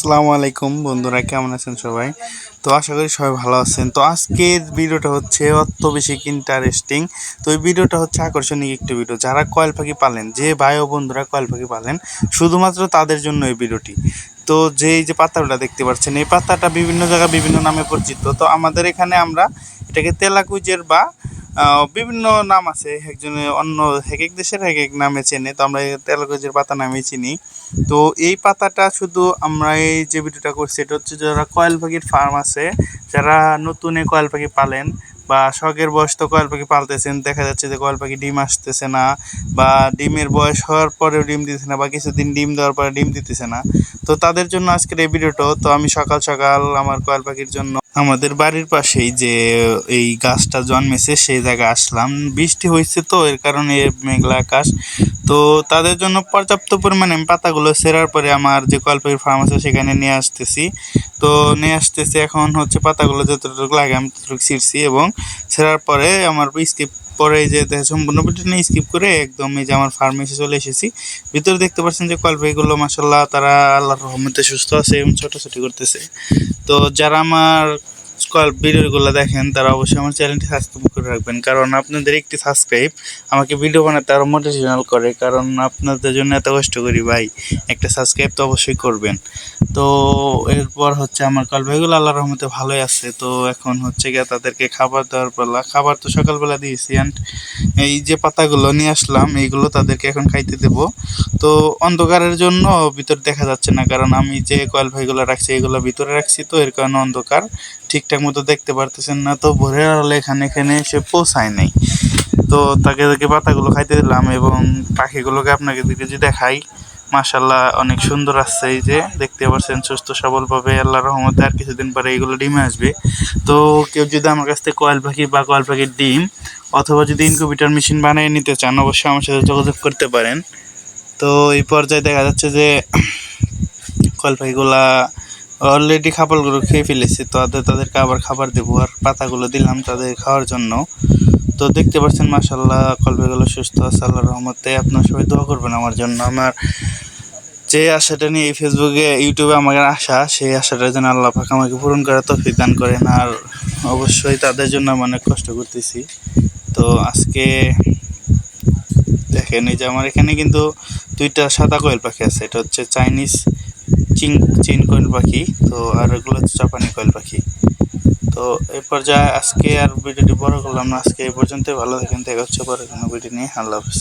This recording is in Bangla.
আসসালামু আলাইকুম, বন্ধুরা কেমন আছেন সবাই? তো আশা করি সবাই ভালো আছেন। তো আজকের ভিডিওটা হচ্ছে অত বেশি ইন্টারেস্টিং তো এই ভিডিওটা হচ্ছে আকর্ষণীয় একটি ভিডিও। যারা কয়েল পাখি পালেন, যে ভাই ও বন্ধুরা কয়েল পাখি পালেন, শুধুমাত্র তাদের জন্য এই ভিডিওটি। তো যে এই যে পাতাটা দেখতে পাচ্ছেন, এই পাতাটা বিভিন্ন জায়গায় বিভিন্ন নামে পরিচিত। তো আমাদের এখানে আমরা এটাকে তেলাকুজের বা বিভিন্ন নাম আছে। একজনে অন্য এক এক দেশের এক এক নামে চেনে। তো আমরা এই তেলাকুজের পাতা নামে চিনি। তো এই পাতাটা শুধু আমরা এই যে ভিডিওটা করছি, এটা হচ্ছে যারা কয়েল পাখির ফার্ম আছে, যারা নতুনে কয়েল পাখি পালেন বা শখের বয়স তো কয়েল পাখি পালতেছেন, দেখা যাচ্ছে যে কয়েল পাখি ডিম আসতেছে না বা ডিমের বয়স হওয়ার পরেও ডিম দিতেছে না বা কিছুদিন ডিম দেওয়ার পরে ডিম দিতেছে না। তো তাদের জন্য আজকের এই ভিডিওটা, তো আমি সকাল সকাল আমার কয়েল পাখির জন্য আমাদের বাড়ির পাশেই যে এই গাছটা জন্মেছে, সেই জায়গায় আসলাম। বৃষ্টি হয়েছে তো, এর কারণে মেঘলা আকাশ। তো তাদের জন্য পর্যাপ্ত পরিমাণে আমি পাতাগুলো সেরার পরে আমার যে কল্পের ফার্ম আছে, সেখানে নিয়ে আসতেছি। তো নিয়ে আসতেছি, এখন হচ্ছে পাতাগুলো যতটুকু লাগে আমি ততটুকু ছিঁড়ছি এবং ছেঁড়ার পরে আমার স্কিপ পরে যে সম্পূর্ণ ভিডিও নিয়ে স্কিপ করে একদম এই যে আমার ফার্মে এসে চলে এসেছি। ভিতরে দেখতে পাচ্ছেন যে কয়েল পাখিগুলো মাসাল্লাহ তারা আল্লাহর রহমতে সুস্থ আছে এবং ছোটাছুটি করতেছে। তো যারা আমার ভিডিওগুলো দেখেন, তারা অবশ্যই আমার চ্যানেলটি সাবস্ক্রাইব করে রাখবেন। কারণ আপনাদের একটি সাবস্ক্রাইব আমাকে ভিডিও বানাতে আরও মোটিভেশনাল করে, কারণ আপনাদের জন্য এত কষ্ট করি ভাই। একটা সাবস্ক্রাইব তো অবশ্যই করবেন। তো এরপর হচ্ছে আমার কলভাইগুলো আল্লাহর রহমতে ভালোই আছে। তো এখন হচ্ছে গিয়ে তাদেরকে খাবার দেওয়ার পালা। খাবার তো সকালবেলা দিয়েছি অ্যান্ড এই যে পাতাগুলো নিয়ে আসলাম, এইগুলো তাদেরকে এখন খাইতে দেব। তো অন্ধকারের জন্য ভিতর দেখা যাচ্ছে না, কারণ আমি যে কয়েল ভাইগুলো রাখছি, এগুলো ভিতরে রাখছি তো, এর কারণে অন্ধকার। ঠিকঠাক মতো দেখতে পারতেছেন না, তো ভোরের আলো এখানে এখানে এসে পৌঁছায় নাই। তো তাকে তাকে পাতাগুলো খাইতে দিলাম এবং পাখিগুলোকে আপনাকে দিকে যদি দেখাই। মাশাল্লাহ অনেক সুন্দর আসছে এই যে, দেখতে পাচ্ছেন সুস্থ, সবলভাবে আল্লাহ রহমতে আর কিছুদিন পরে এইগুলো ডিমে আসবে। তো কেউ যদি আমার কাছ থেকে কয়েল পাখি বা কয়েল পাখির ডিম অথবা যদি ইনকিউবেটর মেশিন বানিয়ে নিতে চান, অবশ্যই আমার সাথে যোগাযোগ করতে পারেন। তো এই পর্যায়ে দেখা যাচ্ছে যে কয়েল পাখিগুলা অলরেডি খাবারগুলো খেয়ে ফেলেছে, তো তাদের তাদেরকে আবার খাবার দেবো। আর পাতাগুলো দিলাম তাদের খাওয়ার জন্য। তো দেখতে পাচ্ছেন মাসাল্লাহ কলবেগুলো সুস্থ আছে আল্লাহ রহমতে। আপনার সবাই দোয়া করবেন আমার জন্য। আমার যে আশাটা নিয়ে এই ফেসবুকে, ইউটিউবে আমাকে আশা, সেই আশাটা যেন আল্লাহ পাক আমাকে পূরণ করে তৌফিক দান করেন। আর অবশ্যই তাদের জন্য আমি অনেক কষ্ট করতেছি। তো আজকে দেখেন, এই যে আমার এখানে কিন্তু দুইটা সাদা কোয়েল পাখি আছে। এটা হচ্ছে চাইনিজ চিন চিন কোয়েল পাখি, তো আর এগুলো হচ্ছে জাপানি কোয়েল পাখি। তো এই পর্যায়ে আজকে আর ভিডিওটি বড় করলাম না, আজকে এই পর্যন্তই। ভালো থাকেন, দেখা হচ্ছে পরে কোনো ভিডিও নিয়ে। আল্লাহ হাফিজ।